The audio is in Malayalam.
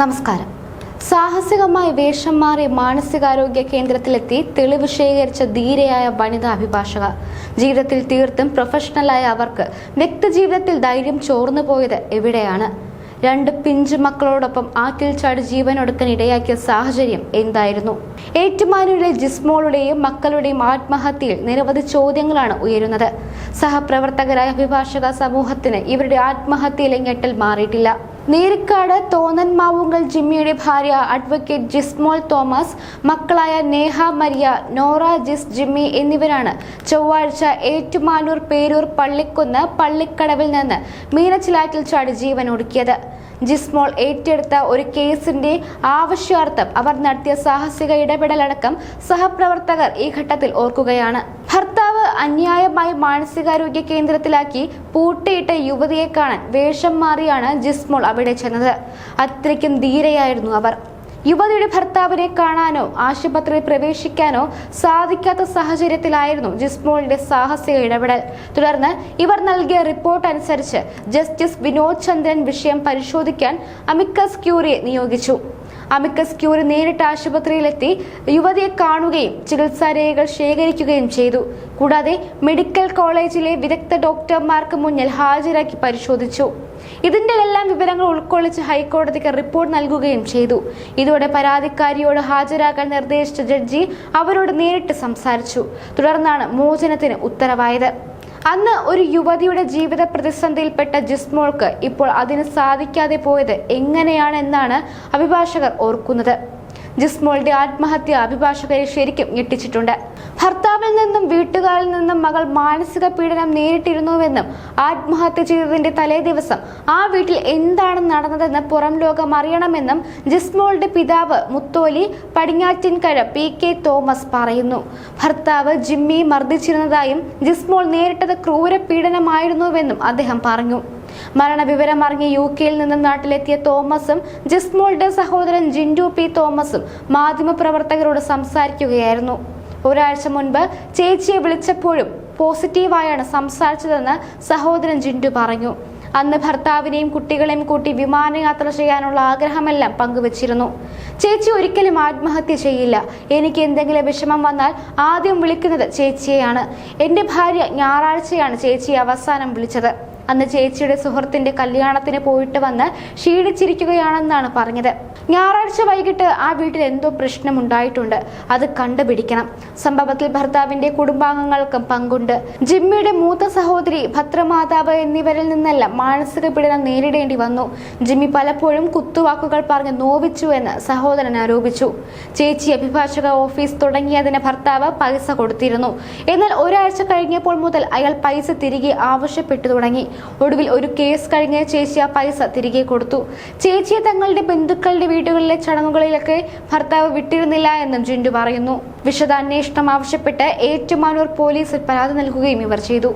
നമസ്കാരം. സാഹസികമായി വേഷം മാറി മാനസികാരോഗ്യ കേന്ദ്രത്തിലെത്തി തെളിവ് ശേഖരിച്ച ധീരയായ വനിതാ അഭിഭാഷക ജീവിതത്തിൽ തീർത്തും പ്രൊഫഷണലായ അവർക്ക് വ്യക്തിജീവിതത്തിൽ ധൈര്യം ചോർന്നു പോയത് എവിടെയാണ്? രണ്ട് പിഞ്ചു മക്കളോടൊപ്പം ആറ്റിൽ ചാടി ജീവനൊടുക്കാൻ ഇടയാക്കിയ സാഹചര്യം എന്തായിരുന്നു? ഏറ്റുമാനൂരിലെ ജിസ്മോളുടെയും മക്കളുടെയും ആത്മഹത്യയിൽ നിരവധി ചോദ്യങ്ങളാണ് ഉയരുന്നത്. സഹപ്രവർത്തകരായ അഭിഭാഷക സമൂഹത്തിന് ഇവരുടെ ആത്മഹത്യയിലെ ഞെട്ടൽ മാറിയിട്ടില്ല. നീരിക്കാട് തോന്നൻമാവുങ്കൽ ജിമ്മിയുടെ ഭാര്യ അഡ്വക്കേറ്റ് ജിസ്മോൾ തോമസ് മക്കളായ നേഹ മരിയ നോറ ജിസ് ജിമ്മി എന്നിവരാണ് ചൊവ്വാഴ്ച ഏറ്റുമാനൂർ പേരൂർ പള്ളിക്കുന്ന് പള്ളിക്കടവിൽ നിന്ന് മീനച്ചിലാറ്റിൽ ചാടി ജീവൻ ഒടുക്കിയത് ജിസ്മോൾ ഏറ്റെടുത്ത ഒരു കേസിന്റെ ആവശ്യാർത്ഥം അവർ നടത്തിയ സാഹസിക ഇടപെടലടക്കം സഹപ്രവർത്തകർ ഈ ഘട്ടത്തിൽ ഓർക്കുകയാണ്. അന്യായമായി മാനസികാരോഗ്യ കേന്ദ്രത്തിലാക്കി പൂട്ടിയിട്ട യുവതിയെ കാണാൻ വേഷം മാറിയാണ് ജിസ്മോൾ അവിടെ ചെന്നത്. അത്രയ്ക്കും ധീരയായിരുന്നു അവർ. യുവതിയുടെ ഭർത്താവിനെ കാണാനോ ആശുപത്രിയിൽ പ്രവേശിക്കാനോ സാധിക്കാത്ത സാഹചര്യത്തിലായിരുന്നു ജിസ്മോളിന്റെ സാഹസിക ഇടപെടൽ. തുടർന്ന് ഇവർ നൽകിയ റിപ്പോർട്ട് അനുസരിച്ച് ജസ്റ്റിസ് വിനോദ് ചന്ദ്രൻ വിഷയം പരിശോധിക്കാൻ അമിക്കസ് ക്യൂറിയെ നിയോഗിച്ചു. അമിക്കസ് ക്യൂറി നേരിട്ട് ആശുപത്രിയിലെത്തി യുവതിയെ കാണുകയും ചികിത്സാ രേഖകൾ ശേഖരിക്കുകയും ചെയ്തു. കൂടാതെ മെഡിക്കൽ കോളേജിലെ വിദഗ്ധ ഡോക്ടർമാർക്ക് മുന്നിൽ ഹാജരാക്കി പരിശോധിച്ചു. ഇതിന്റെ എല്ലാം വിവരങ്ങൾ ഉൾക്കൊള്ളിച്ച് ഹൈക്കോടതിക്ക് റിപ്പോർട്ട് നൽകുകയും ചെയ്തു. ഇതോടെ പരാതിക്കാരിയോട് ഹാജരാക്കാൻ നിർദ്ദേശിച്ച ജഡ്ജി അവരോട് നേരിട്ട് സംസാരിച്ചു. തുടർന്നാണ് മോചനത്തിന് ഉത്തരവായത്. അന്ന് ഒരു യുവതിയുടെ ജീവിത പ്രതിസന്ധിയിൽപ്പെട്ട ജിസ്മോൾക്ക് ഇപ്പോൾ അതിന് സാധിക്കാതെ പോയത് എങ്ങനെയാണെന്നാണ് അഭിഭാഷകർ ഓർക്കുന്നത്. ജിസ്മോളുടെ ആത്മഹത്യ അഭിഭാഷകരെ ശരിക്കും ഞെട്ടിച്ചിട്ടുണ്ട്. ഭർത്താവിൽ നിന്നും വീട്ടുകാരിൽ നിന്നും മകൾ മാനസിക പീഡനം നേരിട്ടിരുന്നുവെന്നും ആത്മഹത്യ ചെയ്തതിന്റെ തലേ ദിവസം ആ വീട്ടിൽ എന്താണ് നടന്നതെന്ന് പുറം ലോകം അറിയണമെന്നും ജിസ്മോളുടെ പിതാവ് Mutholi Padinjattinkara P K Thomas പറയുന്നു. ഭർത്താവ് ജിമ്മി മർദ്ദിച്ചിരുന്നതായും ജിസ്മോൾ നേരിട്ടത് ക്രൂര പീഡനമായിരുന്നുവെന്നും അദ്ദേഹം പറഞ്ഞു. മരണവിവരം അറിഞ്ഞ് യു കെയിൽ നിന്നും നാട്ടിലെത്തിയ തോമസും ജിസ്മോളുടെ സഹോദരൻ ജിൻഡു പി തോമസും മാധ്യമപ്രവർത്തകരോട് സംസാരിക്കുകയായിരുന്നു. ഒരാഴ്ച മുൻപ് ചേച്ചിയെ വിളിച്ചപ്പോഴും പോസിറ്റീവായാണ് സംസാരിച്ചതെന്ന് സഹോദരൻ ജിൻഡു പറഞ്ഞു. അന്ന് ഭർത്താവിനെയും കുട്ടികളെയും കൂട്ടി വിമാനയാത്ര ചെയ്യാനുള്ള ആഗ്രഹമെല്ലാം പങ്കുവച്ചിരുന്നു. ചേച്ചി ഒരിക്കലും ആത്മഹത്യ ചെയ്യില്ല. എനിക്ക് എന്തെങ്കിലും വിഷമം വന്നാൽ ആദ്യം വിളിക്കുന്നത് ചേച്ചിയെയാണ്. എന്റെ ഭാര്യ ഞായറാഴ്ചയാണ് ചേച്ചിയെ അവസാനം വിളിച്ചത്. അന്ന് ചേച്ചിയുടെ സുഹൃത്തിന്റെ കല്യാണത്തിന് പോയിട്ട് വന്ന് ക്ഷീണിച്ചിരിക്കുകയാണെന്നാണ് പറഞ്ഞത്. ഞായറാഴ്ച വൈകിട്ട് ആ വീട്ടിൽ എന്തോ പ്രശ്നമുണ്ടായിട്ടുണ്ട് അത് കണ്ടുപിടിക്കണം. സംഭവത്തിൽ ഭർത്താവിന്റെ കുടുംബാംഗങ്ങൾക്കും പങ്കുണ്ട്. ജിമ്മിയുടെ മൂത്ത സഹോദരി ഭദ്രമാതാവ് എന്നിവരിൽ നിന്നെല്ലാം മാനസിക പീഡനം നേരിടേണ്ടി വന്നു. ജിമ്മി പലപ്പോഴും കുത്തുവാക്കുകൾ പറഞ്ഞ് നോവിച്ചു എന്ന് സഹോദരൻ ആരോപിച്ചു. ചേച്ചി അഭിഭാഷക ഓഫീസ് തുടങ്ങിയതിന് ഭർത്താവ് പൈസ കൊടുത്തിരുന്നു. എന്നാൽ ഒരാഴ്ച കഴിഞ്ഞപ്പോൾ മുതൽ അയാൾ പൈസ തിരികെ ആവശ്യപ്പെട്ടു തുടങ്ങി. ഒടുവിൽ ഒരു കേസ് കഴിഞ്ഞ ചേച്ചി ആ പൈസ തിരികെ കൊടുത്തു. ചേച്ചിയെ തങ്ങളുടെ ബന്ധുക്കളുടെ വീടുകളിലെ ചടങ്ങുകളിലൊക്കെ ഭർത്താവ് വിട്ടിരുന്നില്ല എന്നും ജിൻഡു പറയുന്നു. വിശദാന്വേഷണം ആവശ്യപ്പെട്ട് ഏറ്റുമാനൂർ പോലീസിൽ പരാതി നൽകുകയും ഇവർ ചെയ്തു.